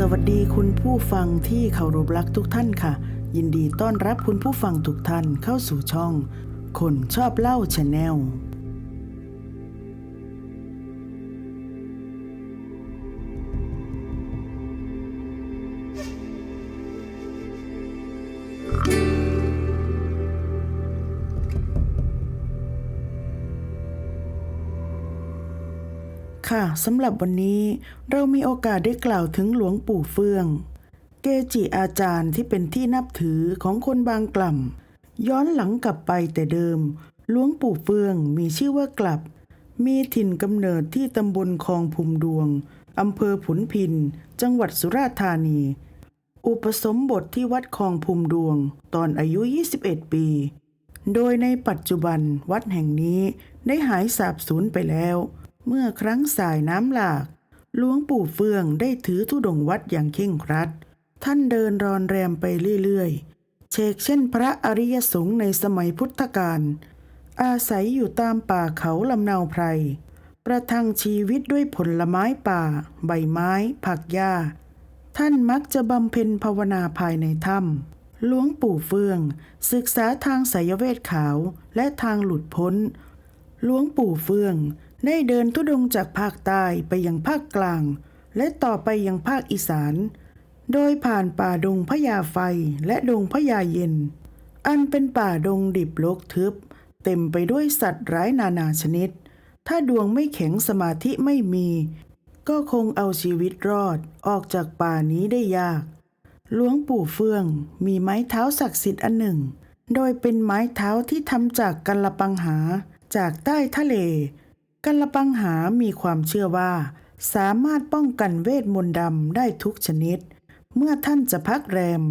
สวัสดีคุณผู้ฟังที่เคารพรักทุกท่านค่ะ ยินดีต้อนรับคุณผู้ฟังทุกท่านเข้าสู่ช่อง คนชอบเล่าชาแนล สำหรับวันนี้เรามีโอกาสได้กล่าวถึงหลวงปู่เฟื่อง เกจิอาจารย์ที่เป็นที่นับถือของคนบางกล่ำย้อนหลังกลับไปแต่เดิม หลวงปู่เฟื่องมีชื่อว่ากลับ มีถิ่นกำเนิดที่ตำบลคลองพุมดวงอำเภอผุนพิน จังหวัดสุราษฎร์ธานี อุปสมบทที่วัดคลองพุมดวง ตอนอายุ 21 ปี โดยในปัจจุบันวัดแห่งนี้ได้หายสาบสูญไปแล้ว เมื่อครั้งสายน้ำหลากหลวงปู่เฟืองได้ถือธุดงวัดอย่างเคร่งครัด ท่านเดินรอนแรมไปเรื่อยๆ เชกเช่นพระอริยสงฆ์ในสมัยพุทธกาลอาศัยอยู่ตามป่าเขาลำเนาไพร ประทังชีวิตด้วยผลไม้ป่า ใบไม้ ผักหญ้า ท่านมักจะบำเพ็ญภาวนาภายในถ้ำหลวงปู่เฟือง ศึกษาทางไสยเวทขาวและทางหลุดพ้นหลวงปู่เฟือง ได้เดินทุดงจากภาคใต้ไปยังภาคกลาง และต่อไปยังภาคอีสาน โดยผ่านป่าดงพญาไฟและดงพญาเย็น อันเป็นป่าดงดิบรกทึบ เต็มไปด้วยสัตว์ร้ายนานาชนิด ถ้าดวงไม่แข็งสมาธิไม่มี ก็คงเอาชีวิตรอดออกจากป่านี้ได้ยาก หลวงปู่เฟืองมีไม้เท้าศักดิ์สิทธิ์อันหนึ่ง โดยเป็นไม้เท้าที่ทำจากกัลปังหาจากใต้ทะเล กัลปังหามีความเชื่อว่า สามารถป้องกันเวทมนต์ดำได้ทุกชนิด เมื่อท่านจะพักแรม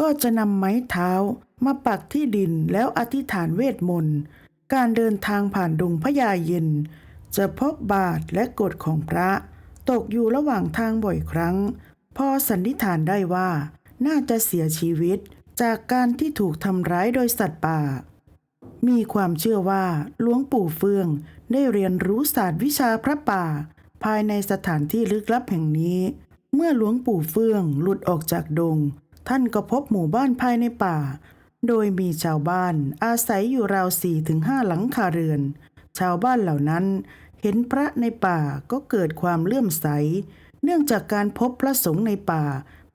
ก็จะนำไม้เท้ามาปักที่ดินแล้วอธิษฐานเวทมนต์ การเดินทางผ่านดงพญาเย็น จะพบบาทและกฎของพระ ตกอยู่ระหว่างทางบ่อยครั้ง พอสันนิษฐานได้ว่า น่าจะเสียชีวิตจากการที่ถูกทำร้ายโดยสัตว์ป่า มีความเชื่อว่าหลวงปู่เฟือง ได้เรียนรู้ศาสตร์วิชาพระป่า ภายในสถานที่ลึกลับแห่งนี้ เมื่อหลวงปู่เฟื่องหลุดออกจากดง ท่านก็พบหมู่บ้านภายในป่า โดยมีชาวบ้านอาศัยอยู่ราวสี่ถึงห้าหลังคาเรือน ชาวบ้านเหล่านั้นเห็นพระในป่าก็เกิดความเลื่อมใส เนื่องจากการพบพระสงฆ์ในป่า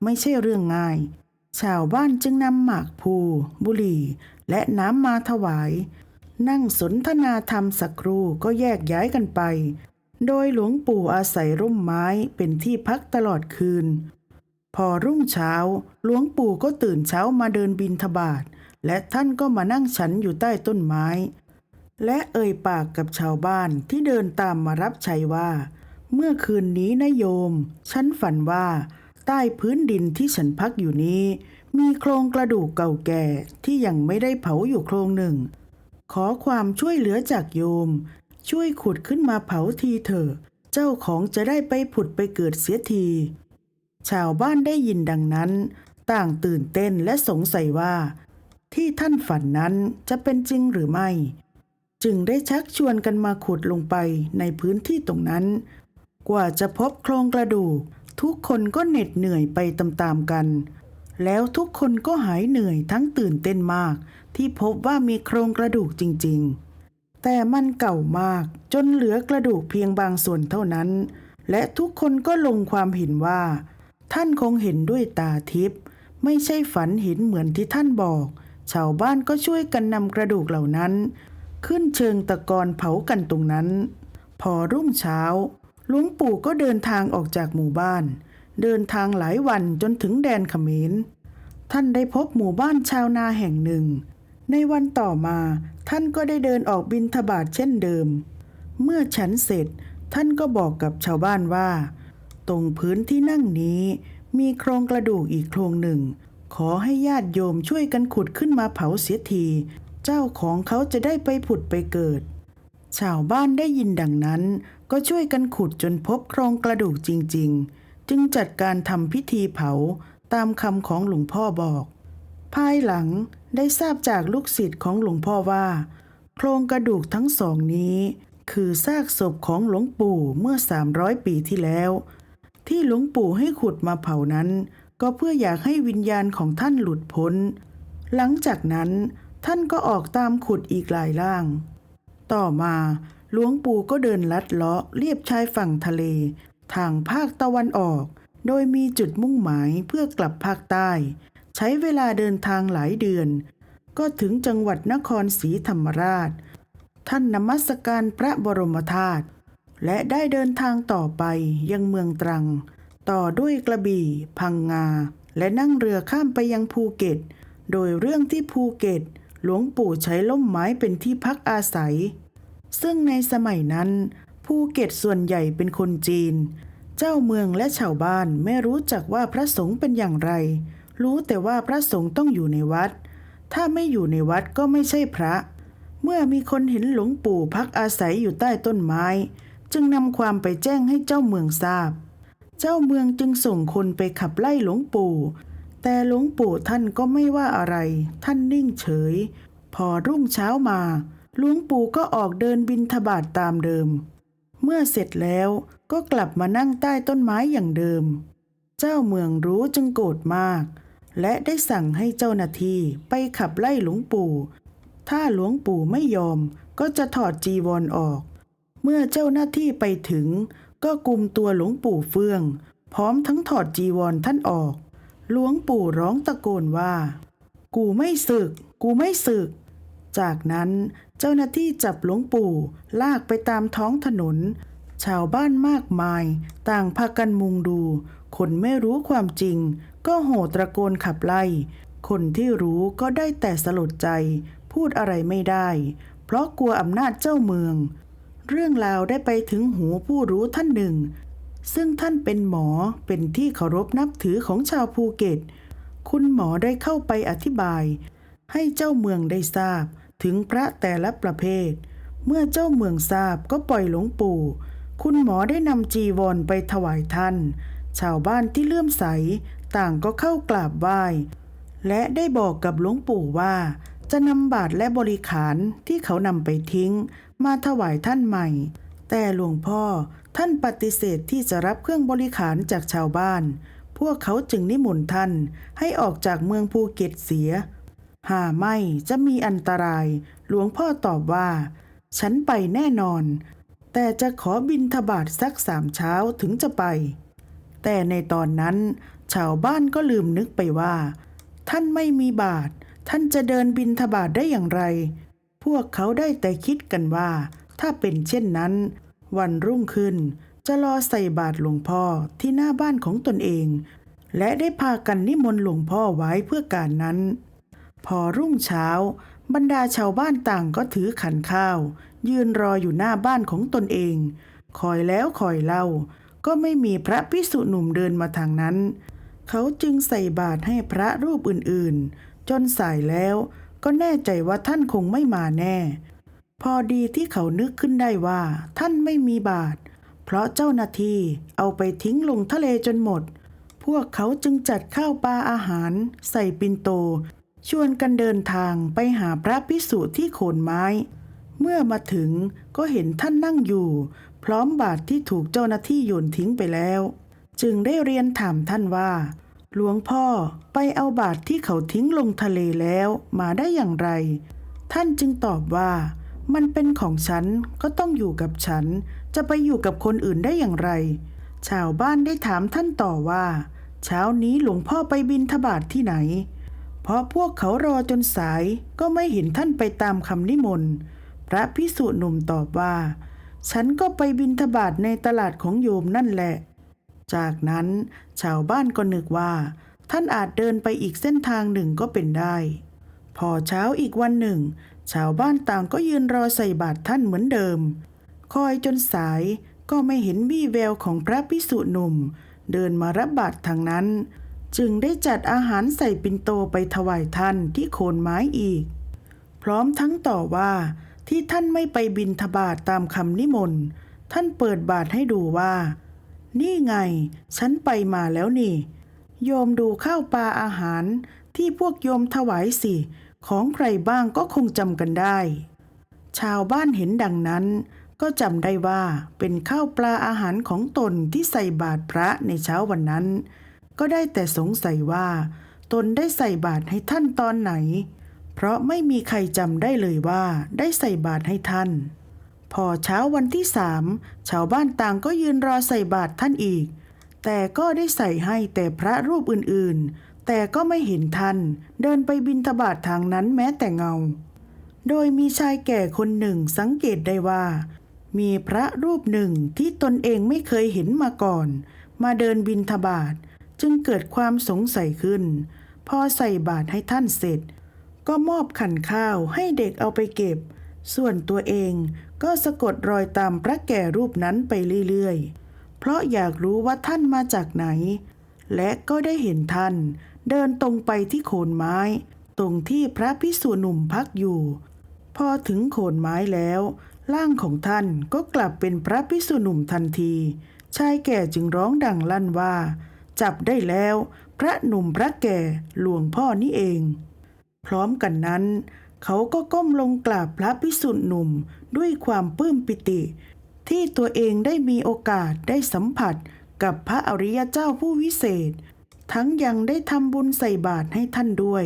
ไม่ใช่เรื่องง่าย ชาวบ้านจึงนำหมากพลูบุหรี่ และน้ำมาถวาย นั่งสนทนาธรรมสักครู่ก็แยกย้ายกันไป โดยหลวงปู่อาศัยร่มไม้เป็นที่พักตลอดคืน พอรุ่งเช้า หลวงปู่ก็ตื่นเช้ามาเดินบินทบาทและท่านก็มานั่งฉันอยู่ใต้ต้นไม้ และเอ่ยปากกับชาวบ้านที่เดินตามมารับชัยว่า เมื่อคืนนี้นะโยม ฉันฝันว่า ใต้พื้นดินที่ฉันพักอยู่นี้ มีโครงกระดูกเก่าแก่ที่ยังไม่ได้เผาอยู่โครงหนึ่ง ขอความช่วยเหลือจากโยม ช่วยขุดขึ้นมาเผาทีเถอะ เจ้าของจะได้ไปผุดไปเกิดเสียที ชาวบ้านได้ยินดังนั้น ต่างตื่นเต้นและสงสัยว่า ที่ท่านฝันนั้นจะเป็นจริงหรือไม่ จึงได้ชักชวนกันมาขุดลงไปในพื้นที่ตรงนั้น กว่าจะพบโครงกระดูก ทุกคนก็เหน็ดเหนื่อยไปตามๆกัน แล้วทุกคนก็หายเหนื่อยทั้งตื่นเต้นมาก ที่พบว่ามีโครงกระดูกจริงๆ แต่มันเก่ามากจนเหลือกระดูกเพียงบางส่วนเท่านั้น และทุกคนก็ลงความเห็นว่า ท่านคงเห็นด้วยตาทิพย์ไม่ใช่ฝันเห็นเหมือนที่ท่านบอก ชาวบ้านก็ช่วยกันนำกระดูกเหล่านั้น ขึ้นเชิงตะกอนเผากันตรงนั้น พอรุ่งเช้าหลวงปู่ก็เดินทางออกจากหมู่บ้าน เดินทางหลายวันจนถึงแดนเขมรท่านได้พบหมู่บ้านชาวนาแห่งหนึ่ง ในวันต่อมาท่านก็ได้เดินออกบินทบาทเช่นเดิม เมื่อฉันเสร็จท่านก็บอกกับชาวบ้านว่า ตรงพื้นที่นั่งนี้มีโครงกระดูกอีกโครงหนึ่ง ขอให้ญาติโยมช่วยกันขุดขึ้นมาเผาเสียที เจ้าของเขาจะได้ไปผุดไปเกิด ชาวบ้านได้ยินดังนั้น ก็ช่วยกันขุดจนพบโครงกระดูกจริง ๆ จึงจัดการทำพิธีเผาตามคำของหลวงพ่อบอก ภายหลังได้ทราบจากลูกศิษย์ของหลวงพ่อว่า โครงกระดูกทั้งสองนี้ คือซากศพของหลวงปู่เมื่อ 300 ปีที่แล้ว ที่หลวงปู่ให้ขุดมาเผานั้น ก็เพื่ออยากให้วิญญาณของท่านหลุดพ้น หลังจากนั้นท่านก็ออกตามขุดอีกหลายล่าง ต่อมาหลวงปู่ก็เดินลัดเลาะเลียบชายฝั่งทะเล ทางภาคตะวันออก โดยมีจุดมุ่งหมายเพื่อกลับภาคใต้ ใช้เวลาเดินทางหลายเดือน ก็ถึงจังหวัดนครศรีธรรมราช ท่านนมัสการพระบรมธาตุและได้เดินทางต่อไปยังเมืองตรัง ต่อด้วยกระบี่ พังงา และนั่งเรือข้ามไปยังภูเก็ต โดยเรื่องที่ภูเก็ต หลวงปู่ใช้ล่มไม้เป็นที่พักอาศัย ซึ่งในสมัยนั้นภูเก็ตส่วนใหญ่เป็นคนจีน เจ้าเมืองและชาวบ้านไม่รู้จักว่าพระสงฆ์เป็นอย่างไร รู้แต่ว่าพระสงฆ์ต้องอยู่ในวัด ถ้าไม่อยู่ในวัดก็ไม่ใช่พระ เมื่อมีคนเห็นหลวงปู่พักอาศัยอยู่ใต้ต้นไม้ จึงนำความไปแจ้งให้เจ้าเมืองทราบ เจ้าเมืองจึงส่งคนไปขับไล่หลวงปู่ แต่หลวงปู่ท่านก็ไม่ว่าอะไร ท่านนิ่งเฉย พอรุ่งเช้ามาหลวงปู่ก็ออกเดินบินทบาทตามเดิม เมื่อเสร็จแล้วก็กลับมานั่งใต้ต้นไม้อย่างเดิม เจ้าเมืองรู้จึงโกรธมาก และได้สั่งให้เจ้าหน้าที่ไปขับไล่หลวงปู่ ถ้าหลวงปู่ไม่ยอมก็จะถอดจีวรออก เมื่อเจ้าหน้าที่ไปถึง ก็กุมตัวหลวงปู่เฟื่อง พร้อมทั้งถอดจีวรท่านออก หลวงปู่ร้องตะโกนว่า กูไม่สึก กูไม่สึก จากนั้นเจ้าหน้าที่จับหลวงปู่ลากไปตามท้องถนน ชาวบ้านมากมาย ต่างพากันมุงดู คนไม่รู้ความจริง ก็โห่ตะโกนขับไล่ คนที่รู้ก็ได้แต่สลดใจ พูดอะไรไม่ได้ เพราะกลัวอำนาจเจ้าเมือง เรื่องราวได้ไปถึงหูผู้รู้ท่านหนึ่ง ซึ่งท่านเป็นหมอเป็นที่เคารพนับถือของชาวภูเก็ต คุณหมอได้เข้าไปอธิบาย ให้เจ้าเมืองได้ทราบถึงพระแต่ละประเภท เมื่อเจ้าเมืองทราบก็ปล่อยหลวงปู่ คุณหมอได้นำจีวรไปถวายท่าน ชาวบ้านที่เลื่อมใส ต่างก็เข้ากราบไหว้ และได้บอกกับหลวงปู่ว่า จะนำบาตรและบริขารที่เขานำไปทิ้ง มาถวายท่านใหม่ แต่หลวงพ่อท่านปฏิเสธที่จะรับเครื่องบริขารจากชาวบ้าน พวกเขาจึงนิมนต์ท่านให้ออกจากเมืองภูเก็ตเสีย หาไม่จะมีอันตราย หลวงพ่อตอบว่า ฉันไปแน่นอน แต่จะขอบินทบาทสักสามเช้าถึงจะไป แต่ในตอนนั้น ชาวบ้านก็ลืมนึกไปว่า ท่านไม่มีบาท ท่านจะเดินบินทบาทได้อย่างไร พวกเขาได้แต่คิดกันว่า ถ้าเป็นเช่นนั้น วันรุ่งขึ้นจะรอใส่บาตรหลวงพ่อที่หน้าบ้านของตนเอง และได้พากันนิมนต์หลวงพ่อไว้เพื่อการนั้น พอรุ่งเช้า บรรดาชาวบ้านต่างก็ถือขันข้าว ยืนรออยู่หน้าบ้านของตนเองคอยแล้วคอยเล่า ก็ไม่มีพระพิสุหนุ่มเดินมาทางนั้น เขาจึงใส่บาตรให้พระรูปอื่นๆ จนสายแล้วก็แน่ใจว่าท่านคงไม่มาแน่ พอดีที่เขานึกขึ้นได้ว่า ท่านไม่มีบาตรเพราะเจ้าหน้าที่เอาไปทิ้งลงทะเลจนหมด พวกเขาจึงจัดข้าวปลาอาหาร ใส่ปินโต ชวนกันเดินทางไปหาพระพิสุที่โคนไม้ เมื่อมาถึงก็เห็นท่านนั่งอยู่ พร้อมบาตรที่ถูกเจ้าหน้าที่โยนทิ้งไปแล้ว จึงได้เรียนถามท่านว่า หลวงพ่อไปเอาบาตรที่เขาทิ้งลงทะเลแล้วมาได้อย่างไร ท่านจึงตอบว่ามันเป็นของฉันก็ต้องอยู่กับฉัน จะไปอยู่กับคนอื่นได้อย่างไร ชาวบ้านได้ถามท่านต่อว่า เช้านี้หลวงพ่อไปบินทบาทที่ไหน เพราะพวกเขารอจนสายก็ไม่เห็นท่านไปตามคำนิมนต์พระพิสุหนุ่มตอบว่า ฉันก็ไปบินทบาทในตลาดของโยมนั่นแหละ จากนั้นชาวบ้านก็นึกว่า ท่านอาจเดินไปอีกเส้นทางหนึ่งก็เป็นได้ พอเช้าอีกวันหนึ่ง ชาวบ้านต่างก็ยืนรอใส่บาตรท่านเหมือนเดิม คอยจนสายก็ไม่เห็นวี่แววของพระพิสุหนุ่ม เดินมารับบาตรทางนั้น จึงได้จัดอาหารใส่ปินโตไปถวายท่านที่โคนไม้อีก พร้อมทั้งต่อว่าที่ท่านไม่ไปบินทบาทตามคำนิมนต์ ท่านเปิดบาทให้ดูว่า นี่ไง ฉันไปมาแล้วนี่ โยมดูข้าวปลาอาหารที่พวกโยมถวายสิ ของใครบ้างก็คงจำกันได้ ชาวบ้านเห็นดังนั้น ก็จำได้ว่าเป็นข้าวปลาอาหารของตนที่ใส่บาตรพระในเช้าวันนั้น ก็ได้แต่สงสัยว่า ตนได้ใส่บาตรให้ท่านตอนไหน เพราะไม่มีใครจำได้เลยว่าได้ใส่บาตรให้ท่าน พอเช้าวันที่สามชาวบ้านต่างก็ยืนรอใส่บาตรท่านอีก แต่ก็ได้ใส่ให้แต่พระรูปอื่นๆ แต่ก็ไม่เห็นท่าน เดินไปบินทบาททางนั้นแม้แต่เงา โดยมีชายแก่คนหนึ่งสังเกตได้ว่า มีพระรูปหนึ่งที่ตนเองไม่เคยเห็นมาก่อน มาเดินบินทบาทจึงเกิดความสงสัยขึ้น พอใส่บาตรให้ท่านเสร็จ ก็มอบขันข้าวให้เด็กเอาไปเก็บ ส่วนตัวเอง ก็สะกดรอยตามพระแก่รูปนั้นไปเรื่อยๆ เพราะอยากรู้ว่าท่านมาจากไหน และก็ได้เห็นท่าน เดินตรงไปที่โคนไม้ ตรงที่พระพิสุหนุ่มพักอยู่ พอถึงโคนไม้แล้ว ร่างของท่านก็กลับเป็นพระพิสุหนุ่มทันที ชายแก่จึงร้องดังลั่นว่า จับได้แล้ว พระหนุ่มพระแก่หลวงพ่อนี่เอง พร้อมกันนั้น เขาก็ก้มลงกราบพระพิสุทธิ์หนุ่มด้วยความปลื้มปิติ ที่ตัวเองได้มีโอกาสได้สัมผัสกับพระอริยเจ้าผู้วิเศษ ทั้งยังได้ทำบุญใส่บาตรให้ท่านด้วย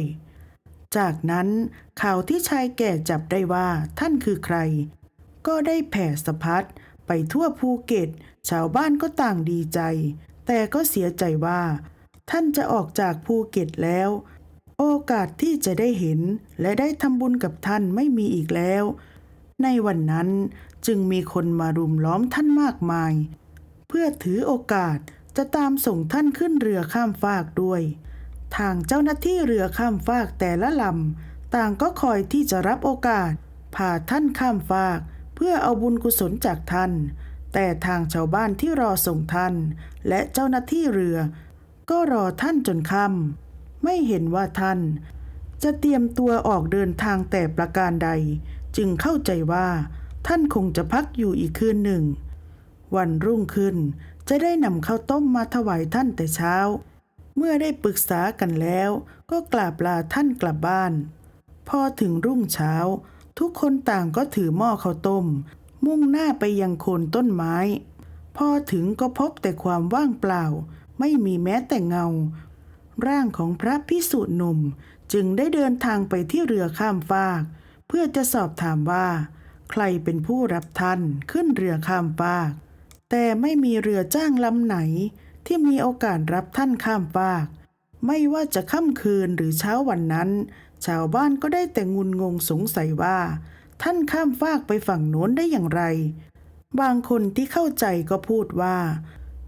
จากนั้นข่าวที่ชายแก่จับได้ว่าท่านคือใคร ก็ได้แผ่สะพัดไปทั่วภูเก็ต ชาวบ้านก็ต่างดีใจ แต่ก็เสียใจว่า ท่านจะออกจากภูเก็ตแล้ว โอกาสที่จะได้เห็นและได้ทำบุญกับท่านไม่มีอีกแล้ว ในวันนั้นจึงมีคนมารุมล้อมท่านมากมาย เพื่อถือโอกาสจะตามส่งท่านขึ้นเรือข้ามฟากด้วย ทางเจ้าหน้าที่เรือข้ามฟากแต่ละลำต่างก็คอยที่จะรับโอกาสพาท่านข้ามฟาก เพื่อเอาบุญกุศลจากท่าน แต่ทางชาวบ้านที่รอส่งท่าน และเจ้าหน้าที่เรือ ก็รอท่านจนค่ำ ไม่เห็นว่าท่าน จะเตรียมตัวออกเดินทางแต่ประการใด จึงเข้าใจว่า ท่านคงจะพักอยู่อีกคืนหนึ่ง วันรุ่งขึ้นจะได้นำข้าวต้มมาถวายท่านแต่เช้า เมื่อได้ปรึกษากันแล้ว ก็กราบลาท่านกลับบ้าน พอถึงรุ่งเช้า ทุกคนต่างก็ถือหม้อข้าวต้ม มุ่งหน้าไปยังโคนต้นไม้ พอถึงก็พบแต่ความว่างเปล่า ไม่มีแม้แต่เงา ร่างของพระพิสุหนุ่มจึงได้เดินทางไปที่เรือข้ามฟาก เพื่อจะสอบถามว่า ใครเป็นผู้รับท่านขึ้นเรือข้ามฟาก แต่ไม่มีเรือจ้างลำไหนที่มีโอกาสรับท่านข้ามฟาก ไม่ว่าจะค่ำคืนหรือเช้าวันนั้น ชาวบ้านก็ได้แต่งุนงงสงสัยว่า ท่านข้ามฟากไปฝั่งโน้นได้อย่างไร บางคนที่เข้าใจก็พูดว่า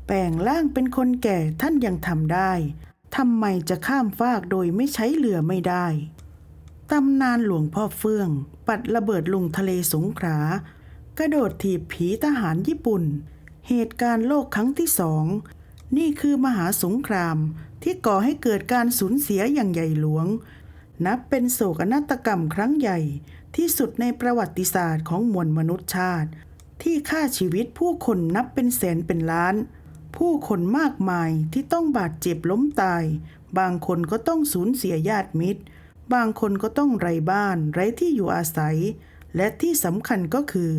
แปลงร่างเป็นคนแก่ท่านยังทำได้ ทำไมจะข้ามฟากโดยไม่ใช้เรือไม่ได้ ตำนานหลวงพ่อเฟื่อง ปัดระเบิดลงทะเลสงขลากระโดดถีบผีทหารญี่ปุ่น เหตุการณ์โลกครั้งที่สอง นี่คือมหาสงครามที่ก่อให้เกิดการสูญเสียอย่างใหญ่หลวง นับเป็นโศกนาฏกรรมครั้งใหญ่ที่สุดในประวัติศาสตร์ของมวลมนุษยชาติ ที่ฆ่าชีวิตผู้คนนับเป็นแสนเป็นล้าน ผู้คนมากมายที่ต้องบาดเจ็บล้มตาย บางคนก็ต้องสูญเสียญาติมิตร บางคนก็ต้องไร้บ้าน ไร้ที่อยู่อาศัย และที่สำคัญก็คือ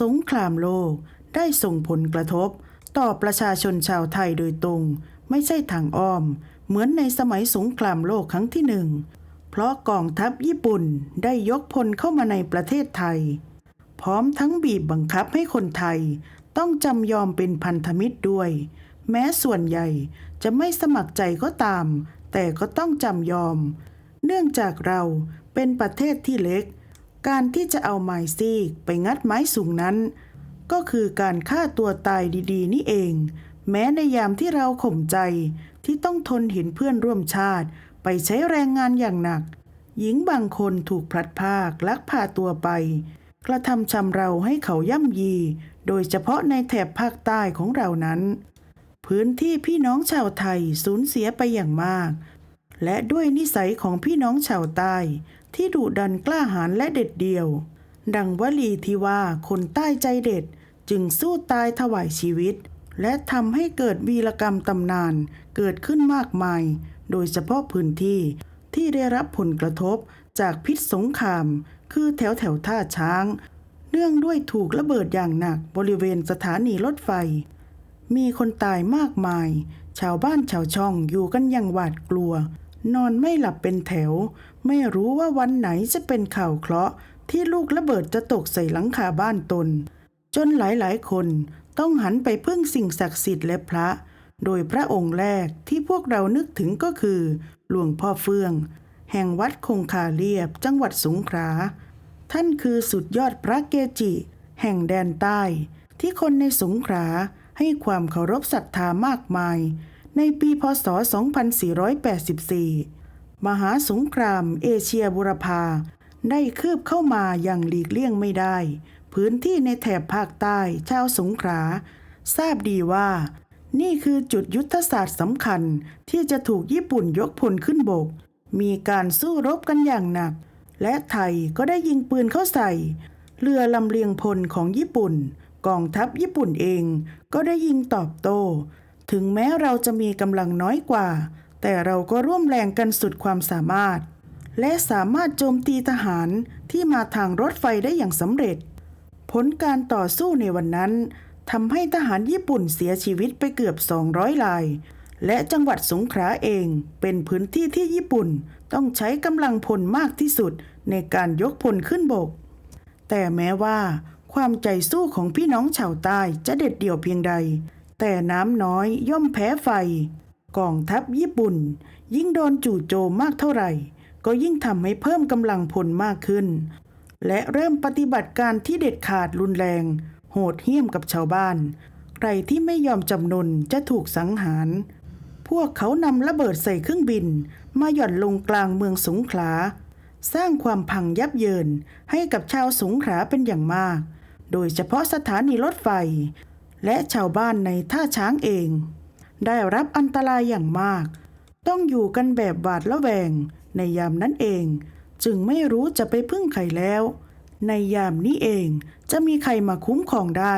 สงครามโลกได้ส่งผลกระทบ ต่อประชาชนชาวไทยโดยตรง ไม่ใช่ทางอ้อม เหมือนในสมัยสงครามโลกครั้งที่หนึ่ง เพราะกองทัพญี่ปุ่นได้ยกพลเข้ามาในประเทศไทย พร้อมทั้งบีบบังคับให้คนไทย ต้องจำยอมเป็นพันธมิตรด้วย แม้ส่วนใหญ่จะไม่สมัครใจก็ตาม แต่ก็ต้องจำยอม เนื่องจากเราเป็นประเทศที่เล็ก การที่จะเอาไม้ซีกไปงัดไม้สูงนั้น ก็คือการฆ่าตัวตายดีๆ นี่เอง แม้ในยามที่เราข่มใจที่ต้องทนเห็นเพื่อนร่วมชาติ ไปใช้แรงงานอย่างหนัก หญิงบางคนถูกพลัดพากลักพาตัวไป กระทำชำเราให้เขาย่ำยี โดยเฉพาะในแถบภาคใต้ของเรานั้น พื้นที่พี่น้องชาวไทยสูญเสียไปอย่างมาก และด้วยนิสัยของพี่น้องชาวใต้ ที่ดุดันกล้าหาญและเด็ดเดี่ยว ดังวลีที่ว่าคนใต้ใจเด็ดจึงสู้ตายถวายชีวิต และทำให้เกิดวีรกรรมตำนานเกิดขึ้นมากมาย โดยเฉพาะพื้นที่ที่ได้รับผลกระทบจากพิษสงคราม คือแถวแถวท่าช้าง เนื่องด้วยถูกระเบิดอย่างหนักบริเวณสถานีรถไฟ มีคนตายมากมาย ชาวบ้านชาวช่องอยู่กันอย่างหวาดกลัว นอนไม่หลับเป็นแถว ไม่รู้ว่าวันไหนจะเป็นข่าวเคราะห์ที่ลูกระเบิดจะตกใส่หลังคาบ้านตน จนหลายๆ คนต้องหันไปพึ่งสิ่งศักดิ์สิทธิ์และพระ โดยพระองค์แรกที่พวกเรานึกถึงก็คือ หลวงพ่อเฟื่อง แห่งวัดคงคาเรียบจังหวัดสงขลา ท่านคือสุดยอดพระเกจิ แห่งแดนใต้ ที่คนในสงขลาให้ความเคารพศรัทธามากมาย ในปีพศ 2484 มหาสงครามเอเชียบุรพาได้คืบเข้ามาอย่างหลีกเลี่ยงไม่ได้ พื้นที่ในแถบภาคใต้ชาวสงขลาทราบดีว่า นี่คือจุดยุทธศาสตร์สำคัญที่จะถูกญี่ปุ่นยกพลขึ้นบก มีการสู้รบกันอย่างหนัก และไทยก็ได้ยิงปืนเข้าใส่ เรือลำเลียงพลของญี่ปุ่น กองทัพญี่ปุ่นเองก็ได้ยิงตอบโต้ ถึงแม้เราจะมีกำลังน้อยกว่า แต่เราก็ร่วมแรงกันสุดความสามารถ และสามารถโจมตีทหารที่มาทางรถไฟได้อย่างสำเร็จ ผลการต่อสู้ในวันนั้นทำให้ทหารญี่ปุ่นเสียชีวิตไปเกือบ 200ราย และจังหวัดสงขลาเองเป็นพื้นที่ที่ญี่ปุ่นต้องใช้กำลังพลมากที่สุดในการยกพลขึ้นบก แต่แม้ว่า ความใจสู้ของพี่น้องชาวใต้จะเด็ดเดี่ยวเพียงใด แต่น้ำน้อยย่อมแพ้ไฟ กองทัพญี่ปุ่น ยิ่งโดนจู่โจมมากเท่าไหร่ ก็ยิ่งทำให้เพิ่มกำลังพลมากขึ้น และเริ่มปฏิบัติการที่เด็ดขาดรุนแรง โหดเหี้ยมกับชาวบ้าน ใครที่ไม่ยอมจำนนจะถูกสังหาร พวกเขานำระเบิดใส่เครื่องบิน มาหย่อนลงกลางเมืองสงขลา สร้างความพังยับเยินให้กับชาวสงขลาเป็นอย่างมาก โดยเฉพาะสถานีรถไฟ และชาวบ้านในท่าช้างเอง ได้รับอันตรายอย่างมาก ต้องอยู่กันแบบหวาดระแวง ในยามนั้นเอง จึงไม่รู้จะไปพึ่งใครแล้ว ในยามนี้เองจะมีใครมาคุ้มครองได้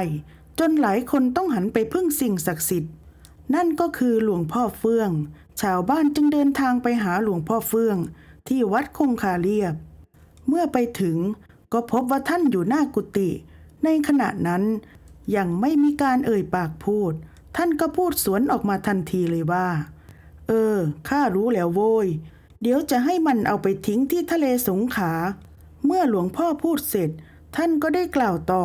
จนหลายคนต้องหันไปพึ่งสิ่งศักดิ์สิทธิ์ นั่นก็คือหลวงพ่อเฟื่อง ชาวบ้านจึงเดินทางไปหาหลวงพ่อเฟื่อง ที่วัดคงคาเรียบ เมื่อไปถึงก็พบว่าท่านอยู่หน้ากุฏิในขณะนั้น ยังไม่มีการเอ่ยปากพูด ท่านก็พูดสวนออกมาทันทีเลยว่า เออ ข้ารู้แล้วโว้ย เดี๋ยวจะให้มันเอาไปทิ้งที่ทะเลสงขา เมื่อหลวงพ่อพูดเสร็จ ท่านก็ได้กล่าวต่อ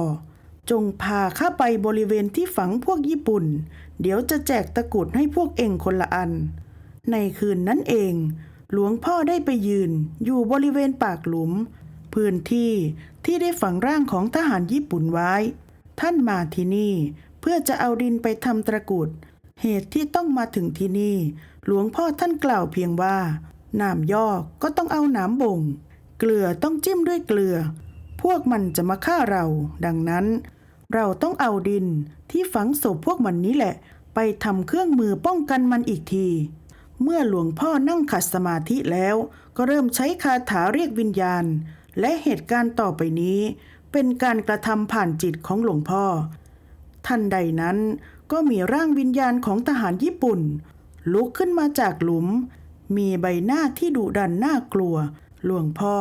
จงพาข้าไปบริเวณที่ฝังพวกญี่ปุ่น เดี๋ยวจะแจกตะกุดให้พวกเองคนละอัน ในคืนนั้นเอง หลวงพ่อได้ไปยืนอยู่บริเวณปากหลุม พื้นที่ที่ได้ฝังร่างของทหารญี่ปุ่นไว้ ท่านมาที่นี่เพื่อจะเอาดินไปทำตะกุด เหตุที่ต้องมาถึงที่นี่ หลวงพ่อท่านกล่าวเพียงว่าน้ำยอกก็ต้องเอาหน้ำบ่ง เกลือต้องจิ้มด้วยเกลือ พวกมันจะมาฆ่าเรา ดังนั้น เราต้องเอาดินที่ฝังศพพวกมันนี้แหละ ไปทำเครื่องมือป้องกันมันอีกที เมื่อหลวงพ่อนั่งขัดสมาธิแล้ว ก็เริ่มใช้คาถาเรียกวิญญาณ และเหตุการณ์ต่อไปนี้ เป็นการกระทำผ่านจิตของหลวงพ่อ ทันใดนั้นก็มีร่างวิญญาณของทหารญี่ปุ่น ลุกขึ้นมาจากหลุม มีใบหน้าที่ดุดันน่ากลัว หลวงพ่อ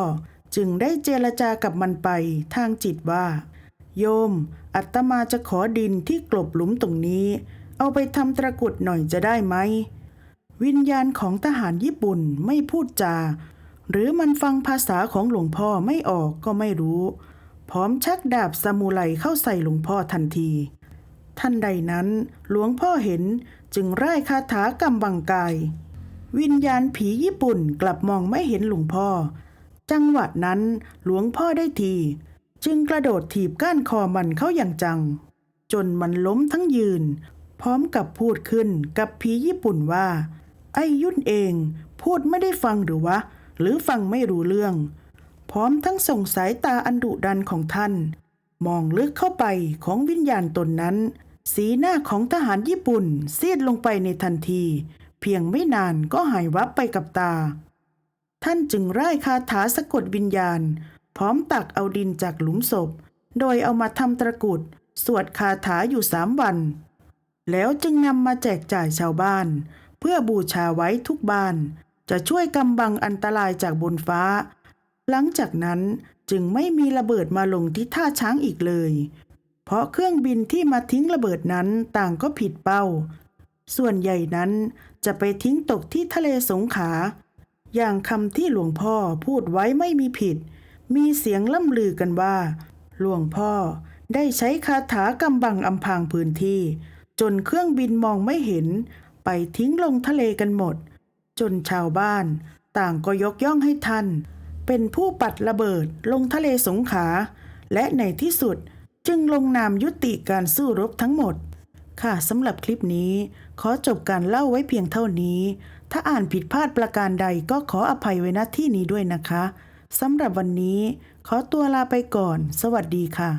จึงได้เจรจากับมันไปทางจิตว่า โยม อัตมาจะขอดินที่กลบหลุมตรงนี้ เอาไปทำตะกุดหน่อยจะได้ไหม วิญญาณของทหารญี่ปุ่นไม่พูดจา หรือมันฟังภาษาของหลวงพ่อไม่ออกก็ไม่รู้ พร้อมชักดาบซามูไรเข้าใส่หลวงพ่อทันที ท่านใดนั้นหลวงพ่อเห็นจึงร่ายคาถากำบังกาย วิญญาณผีญี่ปุ่นกลับมองไม่เห็นหลวงพ่อ จังหวะนั้นหลวงพ่อได้ที จึงกระโดดถีบก้านคอมันเข้าอย่างจัง จนมันล้มทั้งยืน พร้อมกับพูดขึ้นกับผีญี่ปุ่นว่า ไอ้ยุ่นเองพูดไม่ได้ฟังหรือวะ หรือฟังไม่รู้เรื่อง พร้อมทั้งส่งสายตาอันดุดันของท่าน มองลึกเข้าไปของวิญญาณตนนั้น สีหน้าของทหารญี่ปุ่นซีดลงไปในทันที เพียงไม่นานก็หายวับไปกับตา ท่านจึงไร่ายคาถาสะกดวิญญาณ พร้อมตักเอาดินจากหลุมศพ โดยเอามาทำตะกุด สวดคาถาอยู่สามวัน แล้วจึงนำมาแจกจ่ายชาวบ้าน เพื่อบูชาไว้ทุกบ้าน จะช่วยกำบังอันตรายจากบนฟ้า หลังจากนั้นจึงไม่มีระเบิดมาลงที่ท่าช้างอีกเลย เพราะเครื่องบินที่มาทิ้งระเบิดนั้นต่างก็ผิดเป้า ส่วนใหญ่นั้นจะไปทิ้งตกที่ทะเลสงขา อย่างคำที่หลวงพ่อพูดไว้ไม่มีผิด มีเสียงล่ำลือกันว่า หลวงพ่อได้ใช้คาถากำบังอำพางพื้นที่ จนเครื่องบินมองไม่เห็น ไปทิ้งลงทะเลกันหมด จนชาวบ้านต่างก็ยกย่องให้ท่าน เป็นผู้ปัดระเบิดลงทะเลสงขา และในที่สุดจึงลงนามยุติการสู้รบทั้งหมด ค่ะสำหรับคลิปนี้ ขอจบการเล่าไว้เพียงเท่านี้ ถ้าอ่านผิดพลาดประการใดก็ขออภัยไว้ณที่นี้ด้วยนะคะ สำหรับวันนี้ ขอตัวลาไปก่อน สวัสดีค่ะ